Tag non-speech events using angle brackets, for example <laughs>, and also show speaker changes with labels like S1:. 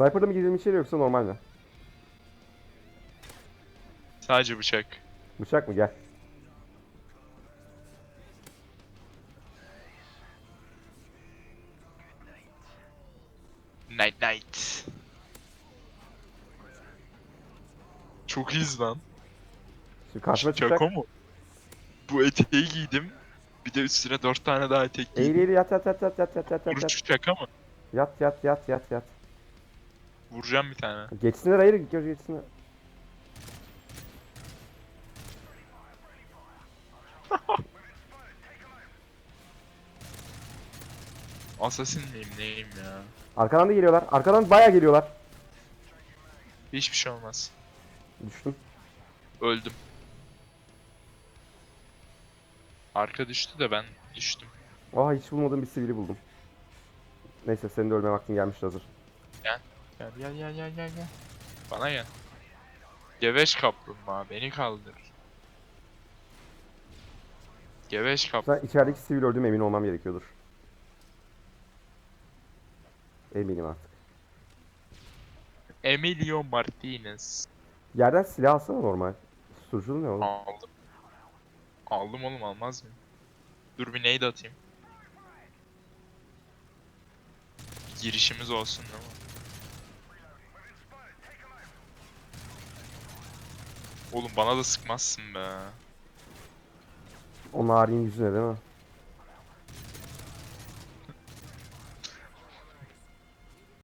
S1: Sniper'da mı girdim içeri yoksa normal mi?
S2: Sadece bıçak.
S1: Bıçak mı? Gel.
S2: Night night. Çok iyiyiz lan.
S1: Şimdi karşıma çıkacak.
S2: Mı? Bu eteği giydim. Bir de üstüne dört tane daha etek giydim.
S1: eğil yat yat yat yat yat yat yat yat.
S2: Vuruş şaka mı?
S1: Yat yat yat yat yat.
S2: Vuracağım bir tane.
S1: Geçsinler hayır göz geçsinler. <laughs>
S2: Assassin miyim neyim ya?
S1: Arkadan da geliyorlar. Arkadan bayağı geliyorlar.
S2: Hiçbir şey olmaz.
S1: Düştüm.
S2: Öldüm. Arka düştü de ben düştüm.
S1: Aa hiç bulmadığım bir sivili buldum. Neyse senin de ölme vaktin gelmişti hazır.
S2: Gel gel gel gel gel gel. gel. Bana gel. Geveş kaplumbağa beni kaldır. Geveş kaplumbağa.
S1: Sen içerideki sivil öldüğüm emin olmam gerekiyordur. Eminim artık.
S2: Emilio Martinez.
S1: Yerden silah alsana normal. Susturuculu ne oğlum?
S2: Aldım. Aldım oğlum almaz mı? Dur bir neydi atayım. Bir girişimiz olsun değil mi? Oğlum bana da sıkmazsın be.
S1: O narin yüzüne değil mi?